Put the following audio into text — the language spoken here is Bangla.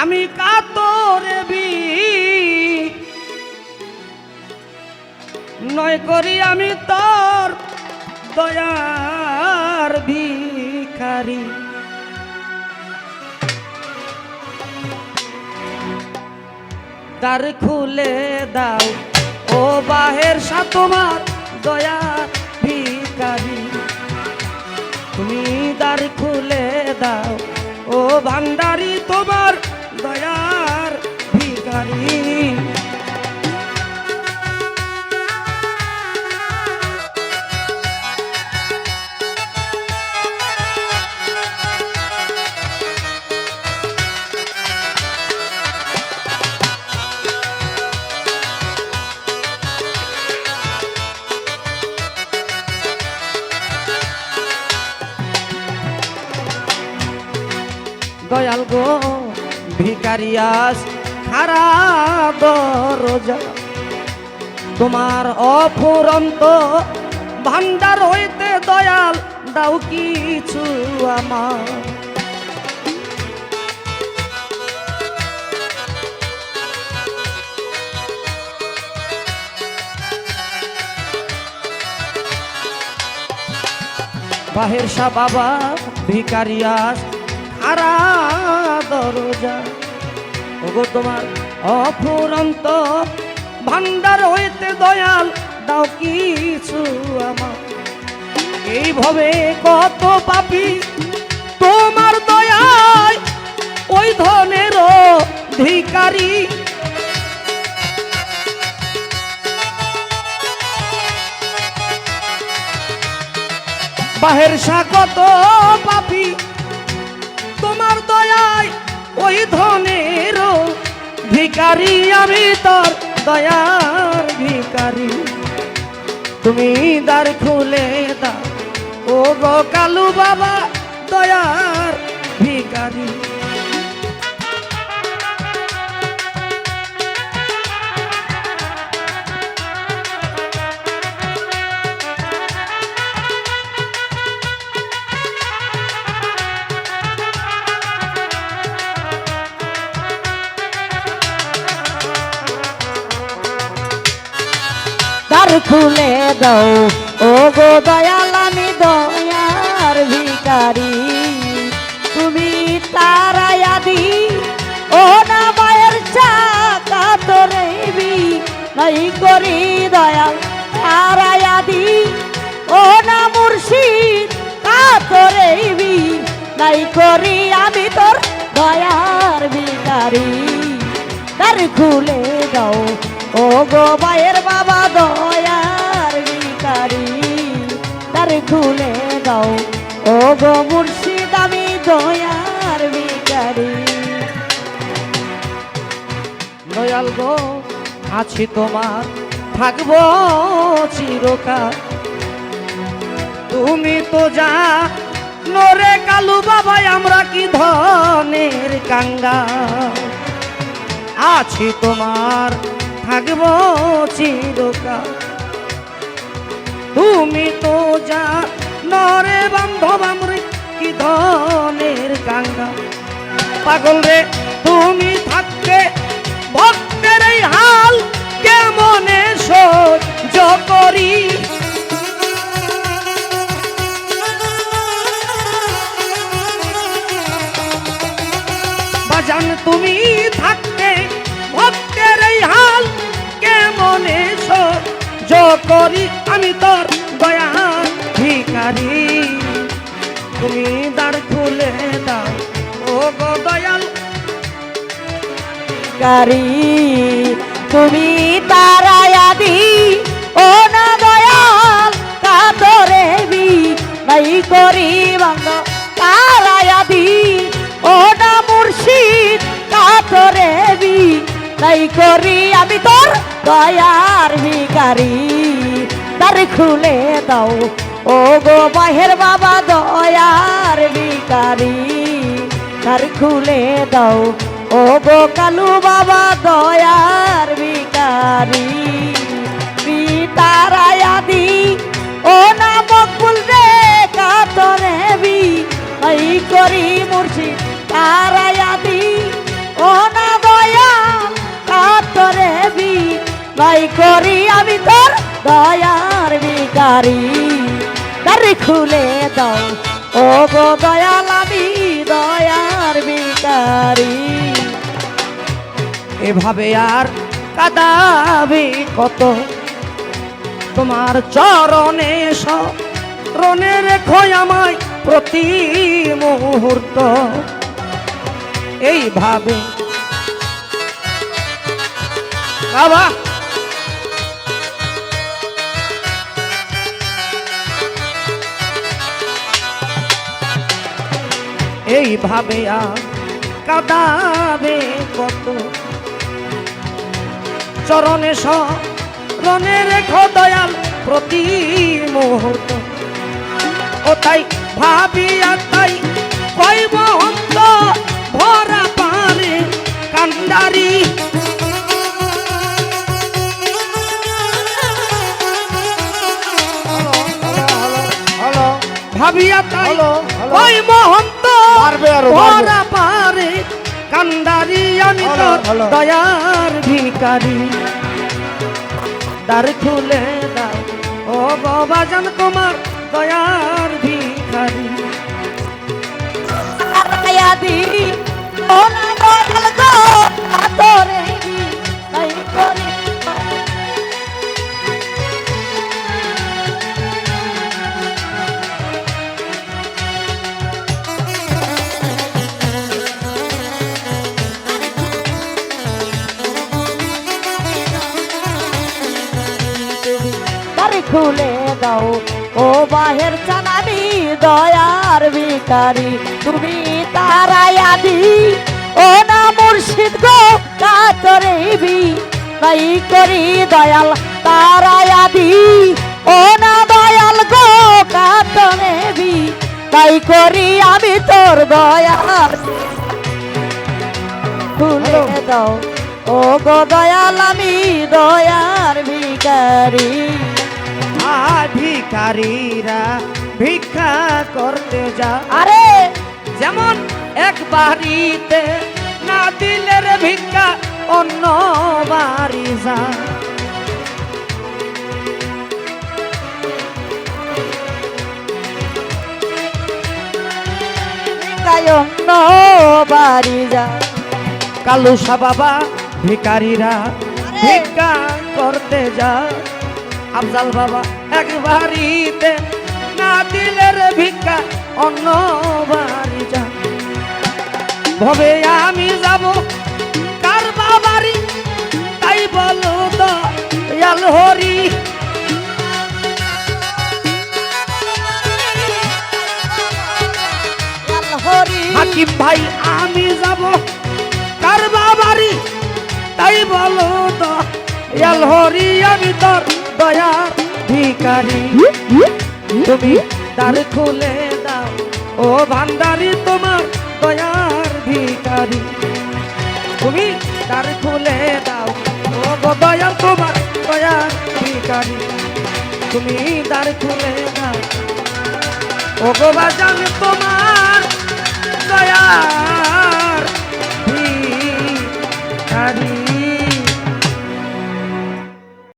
আমি কাতরে বি। নয় করি আমি তোর দয়ার ভিখারি। দ্বার খুলে দাও, ও বাহের সা তোমার দয়ার ভিখারি। তুমি দ্বার খুলে দাও, ও ভান্ডারি তোমার দয়ার ভিখারি। দয়াল গো। ভিকারিয়াস খারা দরজা। তোমার অফুরন্ত ভান্ডার হইতে দয়াল, দাও কিছু আমার। বাহের সা বাবা ভিকারিয়াস দরজা ওগো তোমার অফুরন্ত ভান্ডার হইতে দয়াল, দাও কিছু আমার এইভাবে কত পাপি, তোমার দয়ায় ওই ধনের ধিকারী বাহের স্বাগত পাপি, তোমার দয়ায় ওই ধনের ভিকারি আমি তোর দয়ার ভিকারি তুমি দ্বার খুলে দাও। ও গো কালু বাবা, দয়ার ভিকারি খুলে দাও। ও গো দয়াল আমি দয়ার ভিকারি তুমি তারায়াদি ও না মায়ের চাকা তোরেবি নাই করি দয়াল তারায়াদি ও না মুর্শিদ কাতরেবি নাই করি আমি তোর দয়ার ভিকারি দ্বার খুলে দাও ও গো মায়ের বাবা দয়ার ভিকারি দ্বার খুলে দাও। ও গো মুর্শিদ, আমি দয়ার ভিকারি দয়াল গো, আছি তোমার, থাকব চিরকাল। তুমি তো যা, নরে কালু বাবাই, আমরা কি ধনের কাঙ্গা আছি তোমার থাকব চিরকাল। তুমি তো যা নরে বান্ধব আমরে কি ধনের কাঙ্গা। পাগল রে, তুমি থাকতে ভক্তের এই হাল কেমনে সহ্য করি? করি আমি তোর দয়া ভিকারি তুমি দ্বার খুলে দাও ও দয়াল। তুমি তারায়াদি ও না দয়াল কাতরেবি নাই করি বাঙ্গ তারায়াদি ও না মুর্শিদ কাতরেবি নাই করি আমি তোর দয়ার ভিকারি খুলে দাও। ও গো বাহের বাবা, দয়ার বিকারি তার খুলে দাও। ও গো কালু বাবা, দয়ার বিকারি পিতারায়াদি এভাবে আর কাদাবে কত? তোমার চরণে স্মরণে রেখো আমায় প্রতি মুহূর্ত। এইভাবে। বাবা! এইভাবে আর কাদাবে কত? চরণে স্মরণে রেখো দয়াল প্রতি মুহূর্ত। ও তাই ভাবিয়া তাই কইব অন্ত ভরা পারে কান্দারি ভাবিয়া তাই হ্যালো। মহন্ত পারবে আর ওরা পারে কান্দারি হ্যালো। দয়ার ভিকারি দ্বার খুলে দাও ও বাবাজান কুমার দয়ার ভিখারি। আয়াদি ও না দয়াল গো তোরে দারি খুলে দাও। ও বাহের চানাবি দয়ার ভিকারি তুমি তারাই আদি। ও না মুর্শিদ গো কাতরেবি নাই করি দয়াল তারাই আদি। ও না দয়াল গো কাতরেবি তাই করি আমি তোর দয়ার খুলে দাও। ও গো দয়াল আমি দয়ার ভিকারি আর ভিখারিরা ভিক্ষা করতে যা আরে! যেমন এক বাড়িতে না দিলে রে ভিক্ষা অন্য বাড়ি যা কায়ন্ন বাড়ি যা কালুসা বাবা ভিকারিরা ভিক্ষা করতে যা আফজাল বাবা এক বাড়িতে না দিলে রে ভিক্ষা, অন্য বাড়ি যা। ভবে আমি যাব কার বাবারি, তাই বলো তো হরি। হাকিম ভাই, আমি যাব কার বাবারি, তাই বলো তো, ইয়াল হরি, আমি তোর দয়া ভিকারি তুমি দ্বার খুলে দাও। ও ভান্ডারি, তোমার দয়ার ভিকারি তুমি দ্বার খুলে দাও। ও দয়ার তোমার দয়ার ভিকারি তুমি দ্বার খুলে দাও। ও গো বাজান, তোমার দয়ার